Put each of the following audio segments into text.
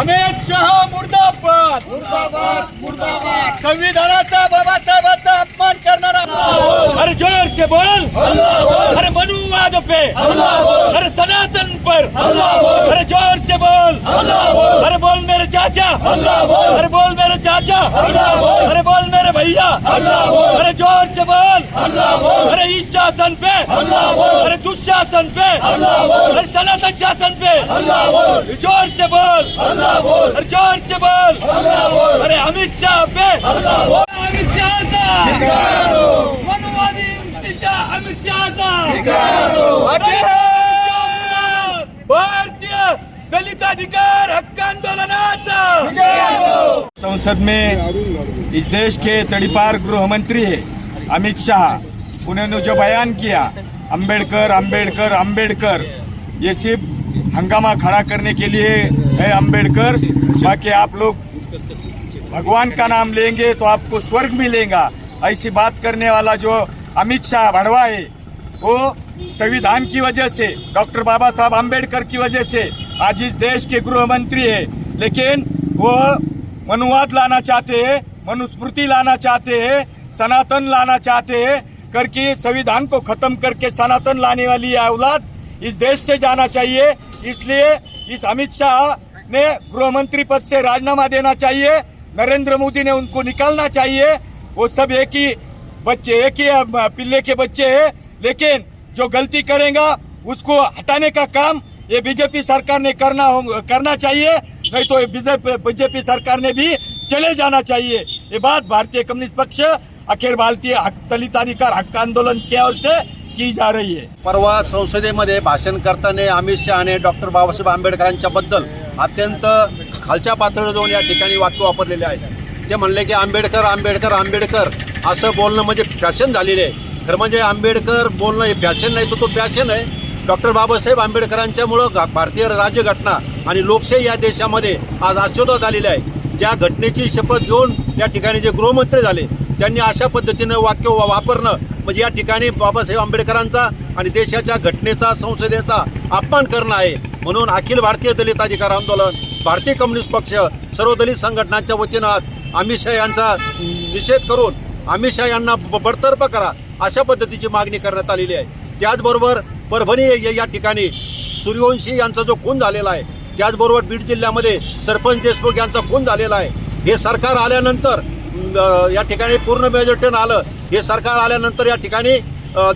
अमित शहा मुर्दाबाद मुर्दाबाद मुर्दाबाद संविधानाचा बाबासाहेबांचा अपमान करणारा अरे जोर से बोल अरे मनुवाद पे अरे सनातन पर अरे जोर से बोल अरे बोल मेरे चाचा अरे बोल मेरे चाचा अरे बोल मेरे भैया अरे जोर से बोल अरे इस शासन पे अरे दुशासन पे अरे सनातन शासन पे जोर से बोल जोर से बोल. अरे अमित शाह पे. अमित शहाचा मनोवादी अमित शहाचा भारतीय दलित अधिकार हक्क आंदोलनाचा संसद में इस देश के तड़ीपार गृह मंत्री है अमित शाह। उन्होंने जो बयान किया अंबेडकर अंबेडकर अंबेडकर ये सिर्फ हंगामा खड़ा करने के लिए है अंबेडकर। बाकी आप लोग भगवान का नाम लेंगे तो आपको स्वर्ग मिलेगा। ऐसी बात करने वाला जो अमित शाह भड़वा है, वो संविधान की वजह से, डॉक्टर बाबा साहब आम्बेडकर की वजह से आज इस देश के गृह मंत्री है। लेकिन वो मनुवाद लाना चाहते हैं, मनुस्मृति लाना चाहते हैं, सनातन लाना चाहते हैं, करके संविधान को खत्म करके सनातन लाने वाली औलाद इस देश से जाना चाहिए। इसलिए इस अमित शाह ने गृह मंत्री पद से राजीनामा देना चाहिए। नरेंद्र मोदी ने उनको निकालना चाहिए। वो सब एक ही बच्चे, एक ही पिल्ले के बच्चे हैं। लेकिन जो गलती करेगा, उसको हटाने का काम ये बीजेपी सरकार ने करना करना चाहिए। नहीं तो बीजेपी सरकार ने भी चले जाना चाहिए। ये बात भारतीय कम्युनिस्ट पक्ष, अखिल भारतीय दलित अधिकार हक्क आंदोलन की ओर से की जा रही है। परवा संसदेमध्ये भाषण करताना अमित शहाने डॉक्टर बाबासाहेब आंबेडकरांच्या बद्दल अत्यंत खालच्या पातळीवर जाऊन या ठिकाणी वाक्य वापरलेले आहेत. ते म्हणले की आंबेडकर आंबेडकर आंबेडकर. असं बोलणं म्हणजे फॅशन झालेले आहे. खरं म्हणजे आंबेडकर बोलणं हे फॅशन नाही तर तो फॅशन आहे. डॉक्टर बाबासाहेब आंबेडकरांच्यामुळं भारतीय राज्यघटना आणि लोकशाही या देशामध्ये आज अस्तित्वात आलेली आहे. ज्या घटनेची शपथ घेऊन या ठिकाणी जे गृहमंत्री झाले त्यांनी अशा पद्धतीनं वाक्य वापरणं म्हणजे या ठिकाणी बाबासाहेब आंबेडकरांचा आणि देशाच्या घटनेचा संसदेचा अपमान करणं आहे. म्हणून अखिल भारतीय दलित अधिकार आंदोलन भारतीय कम्युनिस्ट पक्ष सर्व दलित संघटनांच्या वतीनं आज अमित शहा यांचा निषेध करून अमित शहा यांना ब- बडतर्फ करा अशा पद्धतीची मागणी करण्यात आलेली आहे. त्याचबरोबर परभणी या- ठिकाणी सूर्यवंशी यांचा जो खून झालेला आहे त्याचबरोबर बीड जिल्ह्यामध्ये सरपंच देशमुख यांचा खून झालेला आहे. हे सरकार आल्यानंतर या ठिकाणी पूर्ण मेजॉरिटीनं आलं. हे सरकार आल्यानंतर या ठिकाणी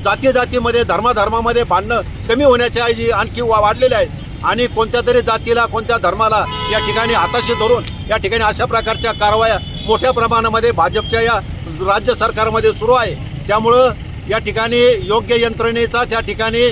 जाती जातीमध्ये धर्माधर्मामध्ये भांडणं कमी होण्याच्या ऐवजी आणखी वा वाढलेले आहेत. आणि कोणत्या तरी जातीला कोणत्या धर्माला या ठिकाणी हाताशी धरून या ठिकाणी अशा प्रकारच्या कारवाया मोठ्या प्रमाणामध्ये भाजपच्या या राज्य सरकारमध्ये सुरू आहे. त्यामुळं या ठिकाणी योग्य यंत्रणेचा त्या ठिकाणी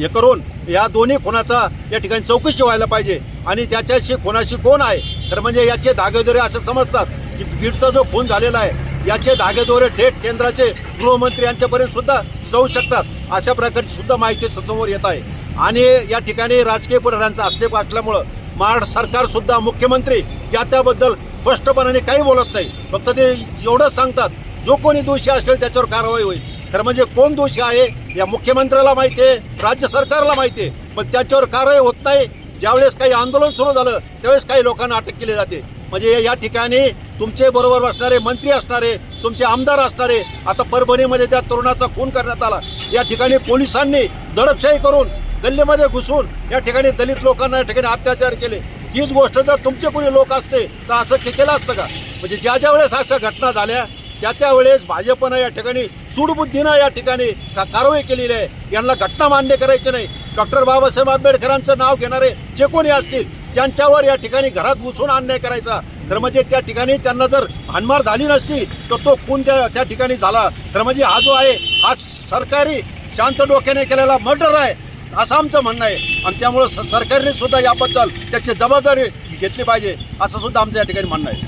हे करून या दोन्ही खुनाचा या ठिकाणी चौकशी व्हायला पाहिजे. आणि त्याच्याशी खुनाशी कोण आहे? तर म्हणजे याचे धागेदोरे असं समजतात की बीडचा जो खून झालेला आहे याचे धागेदोरे थेट केंद्राचे गृहमंत्री यांच्यापर्यंत सुद्धा जाऊ शकतात. अशा प्रकारची सुद्धा माहिती समोर येत आहे. आणि या ठिकाणी राजकीय पुढाऱ्यांचा आक्षेप असल्यामुळं महाराष्ट्र सरकार सुद्धा मुख्यमंत्री या त्याबद्दल स्पष्टपणाने काही बोलत नाही. फक्त ते एवढंच सांगतात जो कोणी दोषी असेल त्याच्यावर कारवाई होईल. खरं म्हणजे कोण दोषी आहे या मुख्यमंत्र्याला माहिती आहे राज्य सरकारला माहिती आहे. पण त्याच्यावर कारवाई होत नाही. ज्यावेळेस काही आंदोलन सुरू झालं त्यावेळेस काही लोकांना अटक केली जाते. म्हणजे या ठिकाणी तुमचे बरोबर असणारे मंत्री असणारे तुमचे आमदार असणारे आता परभणीमध्ये त्या तरुणाचा खून करण्यात आला. या ठिकाणी पोलिसांनी दडपशाही करून गल्लीमध्ये घुसून या ठिकाणी दलित लोकांना या ठिकाणी अत्याचार केले. हीच गोष्ट जर तुमचे कोणी लोक असते तर असं केलं असतं का? म्हणजे ज्या ज्या वेळेस अशा घटना झाल्या त्या त्या वेळेस भाजपनं या ठिकाणी सूडबुद्धीनं या ठिकाणी का कारवाई केलेली आहे? यांना घटना मान्य करायची नाही. डॉक्टर बाबासाहेब आंबेडकरांचं नाव घेणारे जे कोणी असतील त्यांच्यावर या ठिकाणी घरात घुसून अन्याय करायचा. तर म्हणजे त्या ठिकाणी त्यांना जर हानमार झाली नसती तर तो खून त्या त्या ठिकाणी झाला. तर म्हणजे हा जो आहे हा सरकारी शांत डोक्याने केलेला मर्डर आहे. असं आमचं म्हणणं आहे. आणि त्यामुळं स- सरकारने सुद्धा याबद्दल त्याची जबाबदारी घेतली पाहिजे असं सुद्धा आमचं या ठिकाणी म्हणणं आहे.